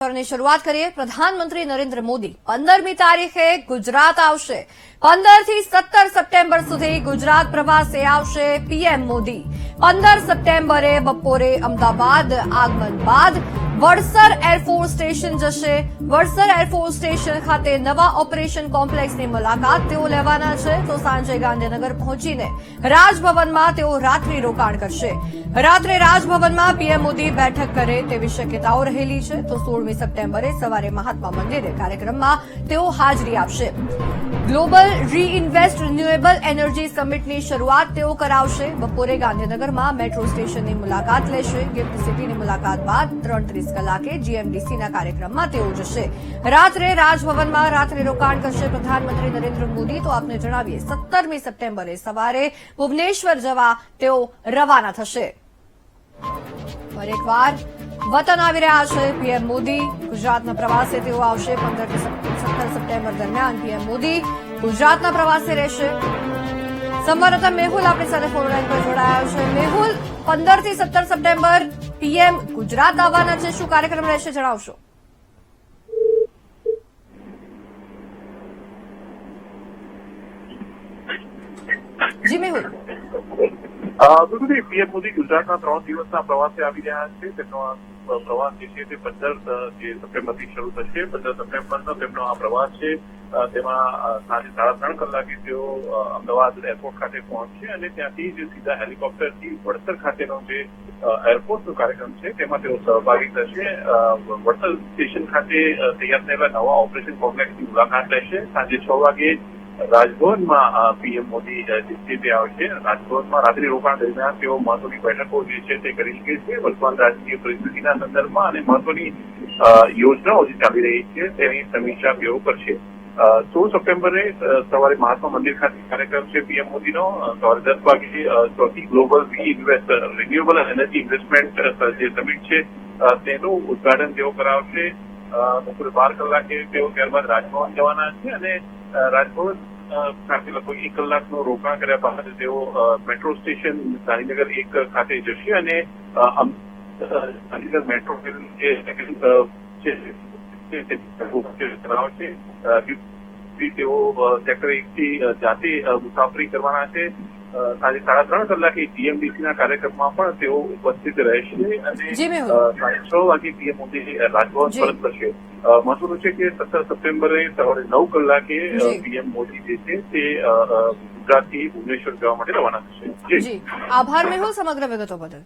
શરૂઆત કરીએ પ્રધાનમંત્રી નરેન્દ્ર મોદી. પંદરમી તારીખે ગુજરાત આવશે. પંદરથી સત્તર સપ્ટેમ્બર સુધી ગુજરાત પ્રવાસે આવશે પીએમ મોદી. પંદર સપ્ટેમ્બરે બપોરે અમદાવાદ, આગમન બાદ વડસર એરફોર્સ સ્ટેશન જશે. વડસર એરફોર્સ સ્ટેશન ખાતે નવા ઓપરેશન કોમ્પ્લેક્સની મુલાકાત તેઓ લેવાના છે. તો સાંજે ગાંધીનગર પહોંચીને રાજભવનમાં તેઓ રાત્રિ રોકાણ કરશે. રાત્રે રાજભવનમાં પીએમ મોદી બેઠક કરે તેવી શક્યતાઓ રહેલી છે. તો સોળમી સપ્ટેમ્બરે સવારે મહાત્મા મંદિરે કાર્યક્રમમાં તેઓ હાજરી આપશે. ગ્લોબલ રીઇન્વેસ્ટ રિન્યુએબલ એનર્જી સમિટની શરૂઆત તેઓ કરાવશે. બપોરે ગાંધીનગરમાં મેટ્રો સ્ટેશનની મુલાકાત લેશે. ગિફ્ટ સિટીની મુલાકાત બાદ ત્રણ ત્રીસ કલાકે જીએમડીસીના કાર્યક્રમમાં તેઓ જશે. રાત્રે રાજભવનમાં રાત્રે રોકાણ કરશે પ્રધાનમંત્રી નરેન્દ્ર મોદી. તો આપને જણાવીએ, સત્તરમી સપ્ટેમ્બરે સવારે ભુવનેશ્વર જવા તેઓ રવાના થશે. ફરી એકવાર વતન આવી રહ્યા છે પીએમ મોદી. ગુજરાતના પ્રવાસે તેઓ આવશે પંદરથી સત્તર સપ્ટેમ્બર દરમિયાન પીએમ મોદી. ગુજરાતના પ્રવાસે રહેશે. સંવાદદાતા મેહુલ આપણી સાથે ફોન લાઈન પર જોડાયા છે. મેહુલ પંદરથી સત્તર સપ્ટેમ્બર પીએમ ગુજરાત આવવાના છે. શું કાર્યક્રમ રહેશે જણાવશો? જી મેહુલ. બિલકુલ પીએમ મોદી ગુજરાતના ત્રણ દિવસના પ્રવાસે આવી રહ્યા છે. તેમનો આ પ્રવાસ જે છે તે પંદર જે સપ્ટેમ્બરથી શરૂ થશે. પંદર સપ્ટેમ્બરનો તેમનો આ પ્રવાસ છે. તેમાં સાંજે સાડા ત્રણ કલાકે તેઓ અમદાવાદ એરપોર્ટ ખાતે પહોંચશે અને ત્યાંથી જે સીધા હેલિકોપ્ટરથી વડસર ખાતેનો જે એરપોર્ટનો કાર્યક્રમ છે તેમાં તેઓ સહભાગી થશે. વડસર સ્ટેશન ખાતે તૈયાર થયેલા નવા ઓપરેશન કોમ્પ્લેક્સની મુલાકાત લેશે. સાંજે છ વાગે રાજભવનમાં પીએમ મોદી તે આવશે રાજભવનમાં રાત્રિ રોકાણ દરમિયાન તેઓ મહત્વની બેઠકો જે છે તે કરી શકે છે. વર્તમાન રાજકીય પરિસ્થિતિના સંદર્ભમાં અને મહત્વની યોજનાઓ જે ચાલી રહી છે તેની સમીક્ષા તેઓ કરશે. સોળ સપ્ટેમ્બરે સવારે મહાત્મા મંદિર ખાતે કાર્યક્રમ છે પીએમ મોદીનો. સવારે દસ વાગે ચોથી global V invest renewable energy investment જે સમિટ છે તેનું ઉદઘાટન તેઓ કરાવશે. બપોરે બાર કલાકે તેઓ ત્યારબાદ રાજભવન જવાના છે અને રાજભવન સાથે લગભગ એક કલાકનું રોકાણ કર્યા બાદ તેઓ મેટ્રો સ્ટેશન ગાંધીનગર એક ખાતે જશે અને ગાંધીનગર મેટ્રો જે છે તેઓ સેક્ટર એક થી જાતે મુસાફરી કરવાના છે. સાંજે સાડા ત્રણ કલાકે જીએમડીસીના કાર્યક્રમમાં પણ તેઓ ઉપસ્થિત રહેશે અને સાંજે છ વાગે પીએમ મોદી રાજભવન. પરત કરશે મહત્વનું છે કે સત્તર સપ્ટેમ્બરે સવારે નવ કલાકે પીએમ મોદી જે છે તે ગુજરાતથી ભુવનેશ્વર જવા માટે રવાના થશે. જી. આભાર મેહુલ સમગ્ર વિગતો બદલ.